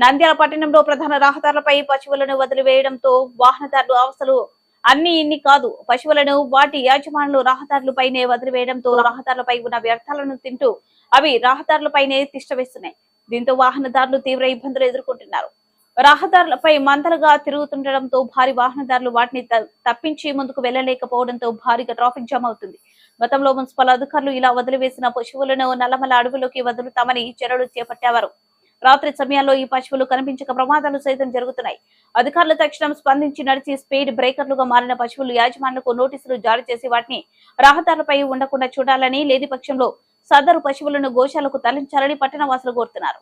నంద్యాల పట్టణంలో ప్రధాన రహదారులపై పశువులను వదిలివేయడంతో వాహనదారులు అవసలు అన్ని ఇన్ని కాదు. పశువులను వాటి యాజమానులు రహదారులపైనే వదిలివేయడంతో రహదారులపై ఉన్న వ్యర్థాలను తింటూ అవి రహదారులపైనే తిష్టవేస్తున్నాయి దీంతో వాహనదారులు తీవ్ర ఇబ్బందులు ఎదుర్కొంటున్నారు. రహదారులపై మందలుగా తిరుగుతుండటంతో భారీ వాహనదారులు వాటిని తప్పించి ముందుకు వెళ్ళలేకపోవడంతో భారీగా ట్రాఫిక్ జామ్ అవుతుంది. గతంలో మున్సిపల్ అధికారులు ఇలా వదిలివేసిన పశువులను నల్లమల అడవిలోకి వదులుతామని చర్యలు చేపట్టేవారు రాత్రి సమయాల్లో ఈ పశువులు కనిపించక ప్రమాదాలు సైతం జరుగుతున్నాయి. అధికారులు తక్షణం స్పందించి నడిచి స్పీడ్ బ్రేకర్లుగా మారిన పశువులు యాజమాన్లకు నోటీసులు జారీ చేసి వాటిని రహదారులపై ఉండకుండా చూడాలని లేని పక్షంలో సదరు పశువులను గోశాలకు తరలించాలని పట్టణ వాసులు కోరుతున్నారు.